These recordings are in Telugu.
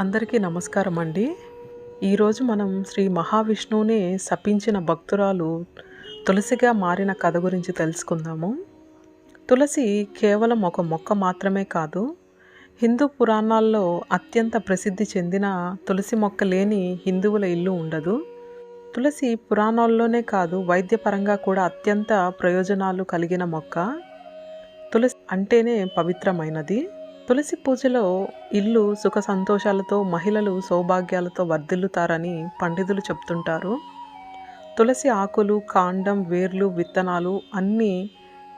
అందరికీ నమస్కారం అండి ఈరోజు మనం శ్రీ మహావిష్ణువుని శపించిన భక్తురాలు తులసిగా మారిన కథ గురించి తెలుసుకుందాము. తులసి కేవలం ఒక మొక్క మాత్రమే కాదు హిందూ పురాణాల్లో అత్యంత ప్రసిద్ధి చెందిన తులసి మొక్క లేని హిందువుల ఇల్లు ఉండదు. తులసి పురాణాల్లోనే కాదు వైద్యపరంగా కూడా అత్యంత ప్రయోజనాలు కలిగిన మొక్క. తులసి అంటేనే పవిత్రమైనది. తులసి పూజలో ఇల్లు సుఖ సంతోషాలతో మహిళలు సౌభాగ్యాలతో వర్ధిల్లుతారని పండితులు చెప్తుంటారు. తులసి ఆకులు కాండం వేర్లు విత్తనాలు అన్నీ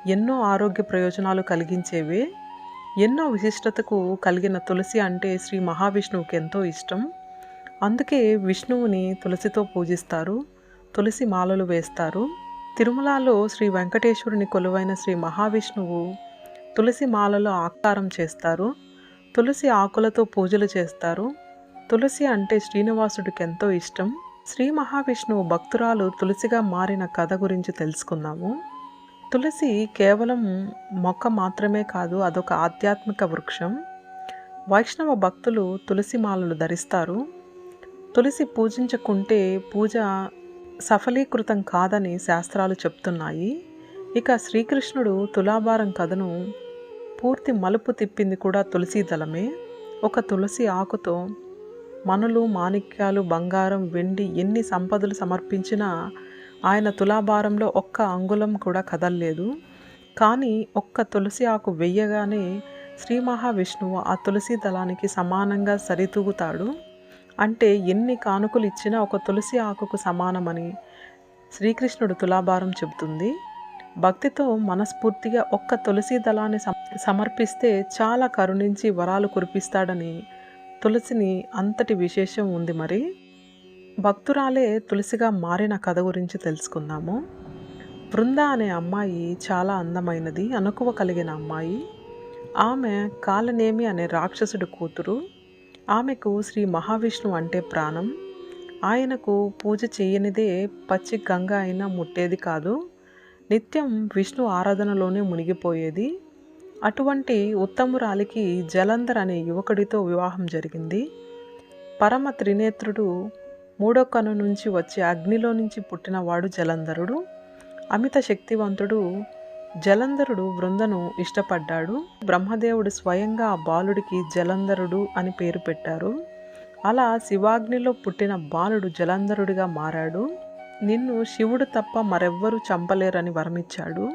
ఎన్నో ఆరోగ్య ప్రయోజనాలు కలిగించేవి. ఎన్నో విశిష్టతకు కలిగిన తులసి అంటే శ్రీ మహావిష్ణువుకి ఎంతో ఇష్టం. అందుకే విష్ణువుని తులసితో పూజిస్తారు తులసి మాలలు వేస్తారు. తిరుమలలో శ్రీ వెంకటేశ్వరుని కొలువైన శ్రీ మహావిష్ణువు తులసి మాలలో ఆకారం చేస్తారు. తులసి ఆకులతో పూజలు చేస్తారు. తులసి అంటే శ్రీనివాసుడికి ఎంతో ఇష్టం. శ్రీ మహావిష్ణువు భక్తురాలు తులసిగా మారిన కథ గురించి తెలుసుకుందాము. తులసి కేవలం మొక్క మాత్రమే కాదు అదొక ఆధ్యాత్మిక వృక్షం. వైష్ణవ భక్తులు తులసి మాలలు ధరిస్తారు. తులసి పూజించకుంటే పూజ సఫలీకృతం కాదని శాస్త్రాలు చెప్తున్నాయి. ఇక శ్రీకృష్ణుడు తులాభారం కథను పూర్తి మలుపు తిప్పింది కూడా తులసి దళమే. ఒక తులసి ఆకుతో మనులు మాణిక్యాలు బంగారం వెండి ఎన్ని సంపదలు సమర్పించినా ఆయన తులాభారంలో ఒక్క అంగుళం కూడా కదల్లేదు. కానీ ఒక్క తులసి ఆకు వెయ్యగానే శ్రీ మహావిష్ణువు ఆ తులసి దళానికి సమానంగా సరితూగుతాడు. అంటే ఎన్ని కానుకలు ఇచ్చినా ఒక తులసి ఆకుకు సమానమని శ్రీకృష్ణుడు తులాభారం చెబుతుంది. భక్తితో మనస్ఫూర్తిగా ఒక్క తులసి దళాన్ని సమర్పిస్తే చాలా కరుణించి వరాలు కురిపిస్తాడని తులసిని అంతటి విశేషం ఉంది మరి. భక్తురాలే తులసిగా మారిన కథ గురించి తెలుసుకుందాము. బృంద అనే అమ్మాయి చాలా అందమైనది అనుకువ కలిగిన అమ్మాయి. ఆమె కాలనేమి అనే రాక్షసుడి కూతురు. ఆమెకు శ్రీ మహావిష్ణువు అంటే ప్రాణం. ఆయనకు పూజ చేయనిదే పచ్చి గంగ అయినా ముట్టేది కాదు. నిత్యం విష్ణు ఆరాధనలోనే మునిగిపోయేది. అటువంటి ఉత్తమురాలికి జలంధర్ అనే యువకుడితో వివాహం జరిగింది. పరమ త్రినేత్రుడు మూడో కను నుంచి వచ్చే అగ్నిలో నుంచి పుట్టినవాడు జలంధరుడు. అమిత శక్తివంతుడు జలంధరుడు బృందను ఇష్టపడ్డాడు. బ్రహ్మదేవుడు స్వయంగా ఆ బాలుడికి జలంధరుడు అని పేరు పెట్టారు. అలా శివాగ్నిలో పుట్టిన బాలుడు జలంధరుడిగా మారాడు. నిన్ను శివుడు తప్ప మరెవ్వరూ చంపలేరని వరమిచ్చాడు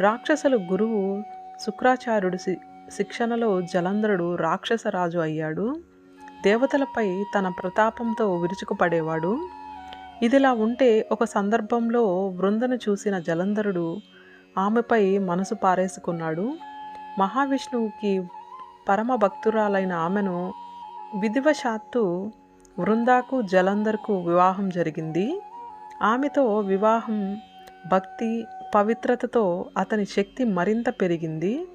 రాక్షసుల గురువు శుక్రాచార్యుడు శిక్షణలో జలంధరుడు రాక్షసరాజు అయ్యాడు. దేవతలపై తన ప్రతాపంతో విరుచుకుపడేవాడు. ఇదిలా ఉంటే ఒక సందర్భంలో వృందను చూసిన జలంధరుడు ఆమెపై మనసు పారేసుకున్నాడు. మహావిష్ణువుకి పరమ భక్తురాలైన ఆమెను విధివశాత్తు వృందాకు జలంధర్కు వివాహం జరిగింది. ఆమెతో వివాహం భక్తి పవిత్రతతో అతని శక్తి మరింత పెరిగింది.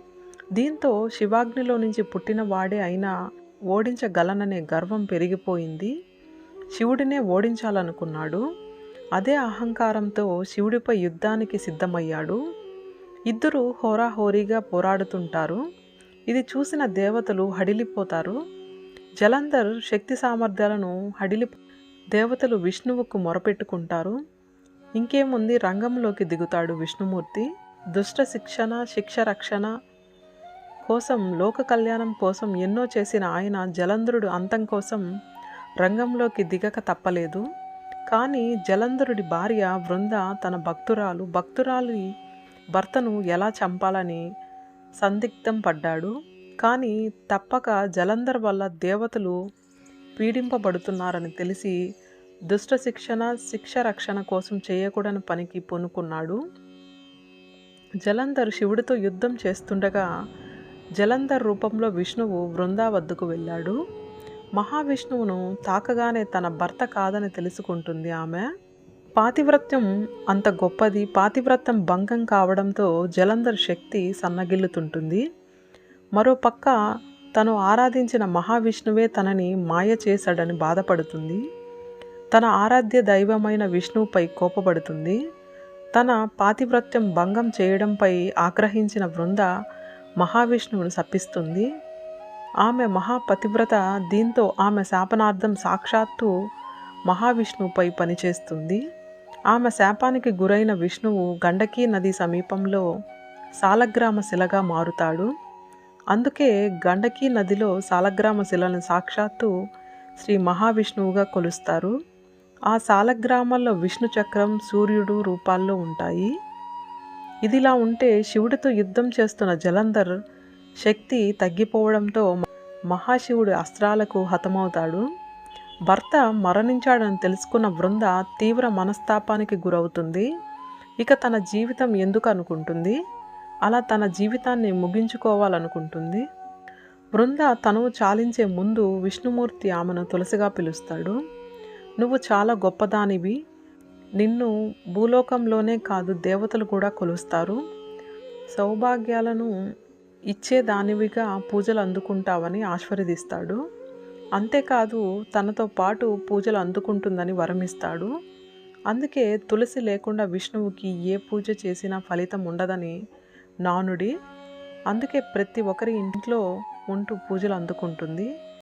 దీంతో శివాగ్నిలో నుంచి పుట్టిన వాడే అయినా ఓడించగలననే గర్వం పెరిగిపోయింది. శివుడినే ఓడించాలనుకున్నాడు. అదే అహంకారంతో శివుడిపై యుద్ధానికి సిద్ధమయ్యాడు. ఇద్దరు హోరాహోరీగా పోరాడుతుంటారు. ఇది చూసిన దేవతలు హడిలిపోతారు. జలంధర్ శక్తి సామర్థ్యాలను హడిలి దేవతలు విష్ణువుకు మొరపెట్టుకుంటారు. ఇంకేముంది? రంగంలోకి దిగుతాడు విష్ణుమూర్తి. దుష్ట శిక్షణ శిక్ష రక్షణ కోసం లోక కళ్యాణం కోసం ఎన్నో చేసిన ఆయన జలంధరుడు అంతం కోసం రంగంలోకి దిగక తప్పలేదు. కానీ జలంధరుడి భార్య బృంద తన భక్తురాలు భక్తురాలి భర్తను ఎలా చంపాలని సందిగ్ధం పడ్డాడు. కానీ తప్పక జలంధర్ వల్ల దేవతలు పీడింపబడుతున్నారని తెలిసి దుష్ట శిక్షణ శిక్ష రక్షణ కోసం చేయకూడని పనికి పొనుకున్నాడు. జలంధర్ శివుడితో యుద్ధం చేస్తుండగా జలంధర్ రూపంలో విష్ణువు బృందా వద్దకు వెళ్ళాడు. మహావిష్ణువును తాకగానే తన భర్త కాదని తెలుసుకుంటుంది ఆమె. పాతివ్రత్యం అంత గొప్పది పాతివ్రత్యం భంగం కావడంతో జలంధర్ శక్తి సన్నగిల్లుతుంటుంది. మరోపక్క తను ఆరాధించిన మహావిష్ణువే తనని మాయ చేశాడని బాధపడుతుంది. తన ఆరాధ్య దైవమైన విష్ణువుపై కోపపడుతుంది. తన పాతివ్రత్యం భంగం చేయడంపై ఆగ్రహించిన బృంద మహావిష్ణువును శపిస్తుంది. ఆమె మహాపతివ్రత దీంతో ఆమె శాపనార్థం సాక్షాత్తు మహావిష్ణువుపై పనిచేస్తుంది. ఆమె శాపానికి గురైన విష్ణువు గండకీ నది సమీపంలో సాలగ్రామ శిలగా మారుతాడు. అందుకే గండకీ నదిలో సాలగ్రామ శిలను సాక్షాత్తు శ్రీ మహావిష్ణువుగా కొలుస్తారు. ఆ సాలగ్రామాల్లో విష్ణు చక్రం సూర్యుడు రూపాల్లో ఉంటాయి. ఇదిలా ఉంటే శివుడితో యుద్ధం చేస్తున్న జలంధర్ శక్తి తగ్గిపోవడంతో మహాశివుడి అస్త్రాలకు హతమవుతాడు. భర్త మరణించాడని తెలుసుకున్న బృంద తీవ్ర మనస్తాపానికి గురవుతుంది. ఇక తన జీవితం ఎందుకు అనుకుంటుంది? అలా తన జీవితాన్ని ముగించుకోవాలనుకుంటుంది. బృంద తనువు చాలించే ముందు విష్ణుమూర్తి ఆమెను తులసిగా పిలుస్తాడు. నువ్వు చాలా గొప్పదానివి. నిన్ను భూలోకంలోనే కాదు దేవతలు కూడా కొలుస్తారు. సౌభాగ్యాలను ఇచ్చేదానివిగా పూజలు అందుకుంటావని ఆశీర్వదిస్తాడు. అంతేకాదు తనతో పాటు పూజలు అందుకుంటుందని వరమిస్తాడు. అందుకే తులసి లేకుండా విష్ణువుకి ఏ పూజ చేసినా ఫలితం ఉండదని నానుడి. అందుకే ప్రతి ఒక్కరి ఇంట్లో ఉంటూ పూజలు అందుకుంటుంది.